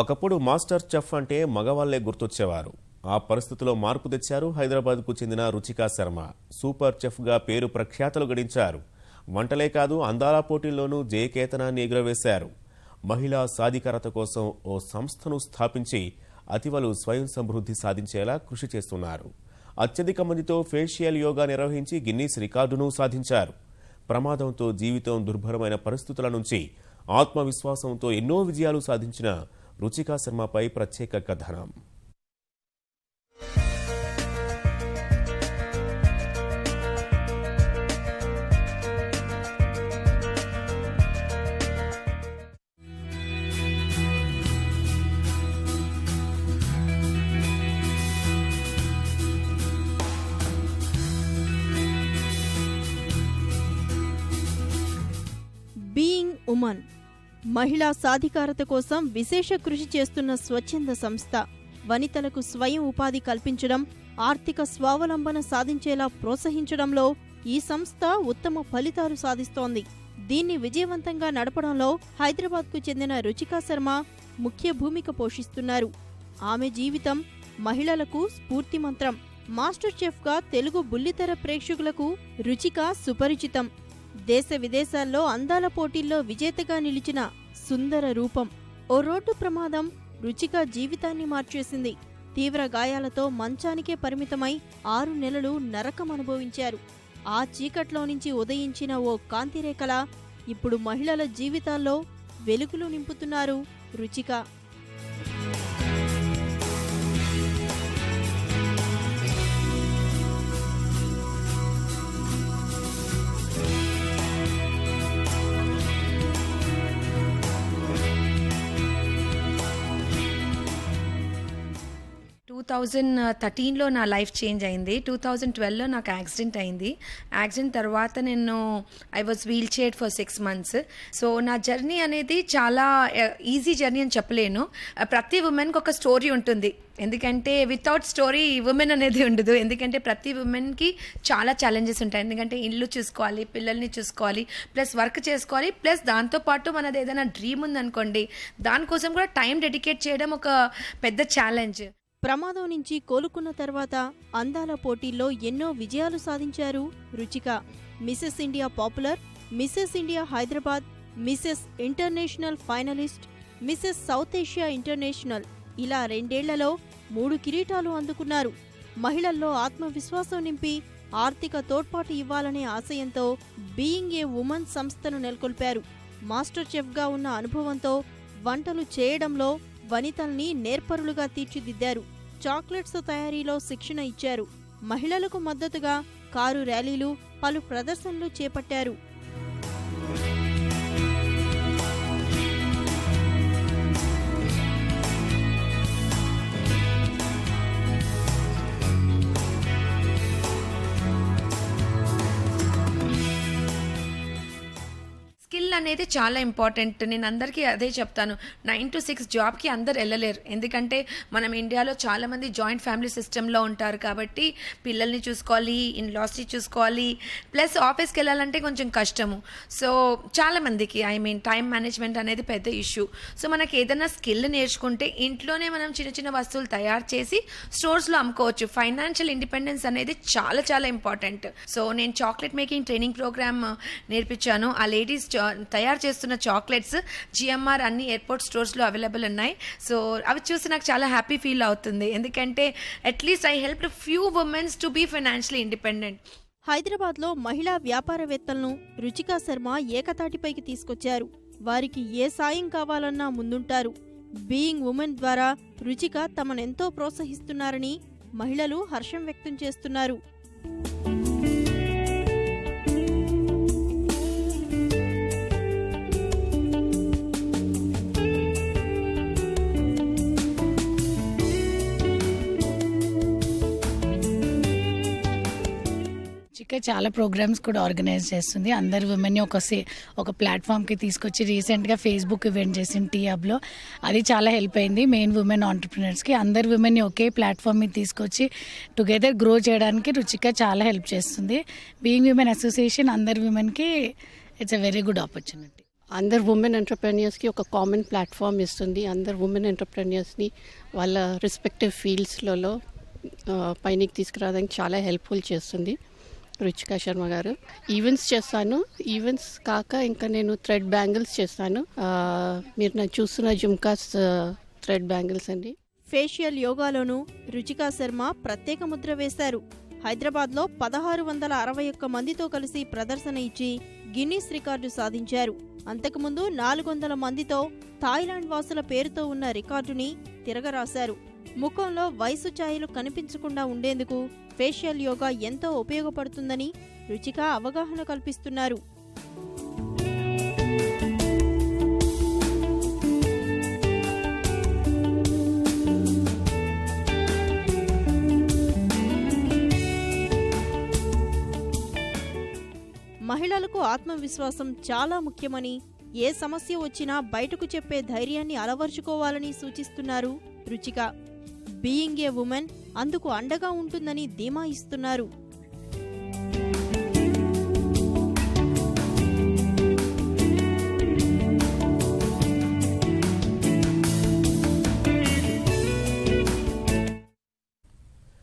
ఒకప్పుడు master chef అంటే మగవాళ్ళే గుర్తొచ్చేవారు. ఆ పరిస్థితిలో మార్పు తెచ్చారు హైదరాబాద్కు చెందిన రుచికా శర్మ. సూపర్ చెఫ్గా పేరు ప్రఖ్యాతలు గడించారు. వంటలే కాదు అందాల పోటీల్లోనూ జయకేతనాన్ని ఎగురవేశారు. మహిళా సాధికారత కోసం ఓ సంస్థను స్థాపించి అతివలు స్వయం సమృద్ధి సాధించేలా కృషి చేస్తున్నారు. అత్యధిక మందితో ఫేషియల్ యోగా నిర్వహించి గిన్నీస్ రికార్డును సాధించారు. ప్రమాదంతో జీవితం దుర్భరమైన పరిస్థితుల నుంచి ఆత్మవిశ్వాసంతో ఎన్నో విజయాలు సాధించిన రుచికా శర్మపై ప్రత్యేక కథనం బీయింగ్ ఉమన్ మహిళా సాధికారత కోసం విశేష కృషి చేస్తున్న స్వచ్ఛంద సంస్థ. వనితలకు స్వయం ఉపాధి కల్పించడం ఆర్థిక స్వావలంబన సాధించేలా ప్రోత్సహించడంలో ఈ సంస్థ ఉత్తమ ఫలితాలు సాధిస్తోంది. దీన్ని విజయవంతంగా నడపడంలో హైదరాబాద్కు చెందిన రుచికా శర్మ ముఖ్య భూమిక పోషిస్తున్నారు. ఆమె జీవితం మహిళలకు స్ఫూర్తి మంత్రం మాస్టర్ చెఫ్గా తెలుగు బుల్లితెర ప్రేక్షకులకు రుచిక సుపరిచితం. దేశ విదేశాల్లో అందాల పోటీల్లో విజేతగా నిలిచిన సుందర రూపం. ఓ రోడ్డు ప్రమాదం రుచిక జీవితాన్ని మార్చేసింది. తీవ్ర గాయాలతో మంచానికే పరిమితమై ఆరు నెలలు నరకం అనుభవించారు. ఆ చీకట్లో నుంచి ఉదయించిన ఓ కాంతిరేఖల ఇప్పుడు మహిళల జీవితాల్లో వెలుగులు నింపుతున్నారు రుచిక. థౌజండ్ థర్టీన్లో నా లైఫ్ చేంజ్ అయింది. టూ థౌజండ్ ట్వెల్వ్లో నాకు యాక్సిడెంట్ అయింది. యాక్సిడెంట్ తర్వాత నేను I was wheelchair for six months so నా జర్నీ అనేది చాలా ఈజీ జర్నీ అని చెప్పలేను. ప్రతి ఉమెన్కి ఒక స్టోరీ ఉంటుంది. ఎందుకంటే వితౌట్ స్టోరీ ఉమెన్ అనేది ఉండదు. ఎందుకంటే ప్రతి ఉమెన్కి చాలా ఛాలెంజెస్ ఉంటాయి. ఎందుకంటే ఇల్లు చూసుకోవాలి పిల్లల్ని చూసుకోవాలి ప్లస్ వర్క్ చేసుకోవాలి ప్లస్ దాంతోపాటు మనది ఏదైనా డ్రీమ్ ఉందనుకోండి దానికోసం కూడా టైం డెడికేట్ చేయడం ఒక పెద్ద ఛాలెంజ్ ప్రమాదం నుంచి కోలుకున్న తర్వాత అందాల పోటీల్లో ఎన్నో విజయాలు సాధించారు Ruchika. Mrs India popular Mrs India Hyderabad Mrs international finalist Mrs South Asia international ఇలా రెండేళ్ళలో మూడు కిరీటాలు అందుకున్నారు. మహిళల్లో ఆత్మవిశ్వాసం నింపి ఆర్థిక తోడ్పాటు ఇవ్వాలనే ఆశయంతో బీయింగ్ ఏ ఉమెన్ సంస్థను నెలకొల్పారు. మాస్టర్ చెఫ్గా ఉన్న అనుభవంతో వంటలు చేయడంలో వనితల్ని నేర్పరులుగా తీర్చిదిద్దారు. చాక్లెట్స్ తయారీలో శిక్షణ ఇచ్చారు. మహిళలకు మద్దతుగా కారు ర్యాలీలు పలు ప్రదర్శనలు చేపట్టారు. స్కిల్ అనేది చాలా ఇంపార్టెంట్ నేను అందరికీ అదే చెప్తాను. నైన్ టు సిక్స్ జాబ్కి అందరు వెళ్ళలేరు. ఎందుకంటే మనం ఇండియాలో చాలామంది జాయింట్ ఫ్యామిలీ సిస్టంలో ఉంటారు కాబట్టి పిల్లల్ని చూసుకోవాలి ఇన్ లాస్ని చూసుకోవాలి ప్లస్ ఆఫీస్కి వెళ్ళాలంటే కొంచెం కష్టము. సో చాలామందికి ఐ మీన్ టైం మేనేజ్మెంట్ అనేది పెద్ద ఇష్యూ సో మనకి ఏదైనా స్కిల్ నేర్చుకుంటే ఇంట్లోనే మనం చిన్న చిన్న వస్తువులు తయారు చేసి స్టోర్స్లో అమ్ముకోవచ్చు. ఫైనాన్షియల్ ఇండిపెండెన్స్ అనేది చాలా చాలా ఇంపార్టెంట్ సో నేను చాక్లెట్ మేకింగ్ ట్రైనింగ్ ప్రోగ్రామ్ నేర్పించాను. ఆ లేడీస్ తయారు చేస్తున్న చాక్లెట్స్ జిఎంఆర్ అన్ని ఎయిర్పోర్ట్ స్టోర్స్లో అవైలబుల్ ఉన్నాయి. సో అవి చూసి నాకు చాలా హ్యాపీ ఫీల్ అవుతుంది. ఎందుకంటే at least I help few womens to be financially independent హైదరాబాద్లో మహిళా వ్యాపారవేత్తలను రుచికా శర్మ ఏకతాటిపైకి తీసుకొచ్చారు. వారికి ఏ సాయం కావాలన్నా ముందుంటారు. బీయింగ్ ఉమెన్ ద్వారా రుచిక తమనెంతో ప్రోత్సహిస్తున్నారని మహిళలు హర్షం వ్యక్తం చేస్తున్నారు. చిక్క చాలా ప్రోగ్రామ్స్ కూడా ఆర్గనైజ్ చేస్తుంది. అందరు ఉమెన్ని ఒక సే ఒక ప్లాట్ఫామ్కి తీసుకొచ్చి రీసెంట్గా ఫేస్బుక్ ఈవెంట్ చేసింది టీఆబ్లో అది చాలా హెల్ప్ అయింది మెయిన్ ఉమెన్ ఆంటర్ప్రినర్స్కి అందరు ఉమెన్ని ఒకే ప్లాట్ఫామ్ మీద తీసుకొచ్చి టుగెదర్ గ్రో చేయడానికి రుచిక చాలా హెల్ప్ చేస్తుంది. బీయింగ్ ఉమెన్ అసోసియేషన్ అందరు ఉమెన్కి it's a very good opportunity అందరు ఉమెన్ ఎంటర్ప్రెన్యూర్స్కి ఒక కామన్ ప్లాట్ఫామ్ ఇస్తుంది. అందరు ఉమెన్ ఎంటర్ప్రెన్యూర్స్ని వాళ్ళ రెస్పెక్టివ్ ఫీల్డ్స్లలో పైనకి తీసుకురావడానికి చాలా హెల్ప్ఫుల్ చేస్తుంది. రుచికా శర్మ గారు. ఈవెంట్స్ చేస్తాను. ఈవెంట్స్ కాక ఇంకా నేను థ్రెడ్ బ్యాంగిల్స్ చేస్తాను. మీరు నాకు చూస్తున్న జుమ్కాస్ థ్రెడ్ బ్యాంగిల్స్ అండి. ఫేషియల్ యోగాలోనూ రుచికా శర్మ ప్రత్యేక ముద్ర వేశారు. హైదరాబాద్లో పదహారు వందల అరవై ఒక్క మందితో కలిసి ప్రదర్శన ఇచ్చి గిన్నీస్ రికార్డు సాధించారు. అంతకుముందు నాలుగు వందల మందితో థాయిలాండ్ వాసుల పేరుతో ఉన్న రికార్డుని తిరగరాశారు. ముఖంలో వయసు ఛాయలు కనిపించకుండా ఉండేందుకు ఫేషియల్ యోగా ఎంతో ఉపయోగపడుతుందని రుచిక అవగాహన కల్పిస్తున్నారు. మహిళలకు ఆత్మవిశ్వాసం చాలా ముఖ్యమని ఏ సమస్య వచ్చినా బయటకు చెప్పే ధైర్యాన్ని అలవర్చుకోవాలని సూచిస్తున్నారు రుచిక. బీయింగ్ ఏ ఉమెన్ అందుకు అండగా ఉంటుందని ధీమా ఇస్తున్నారు.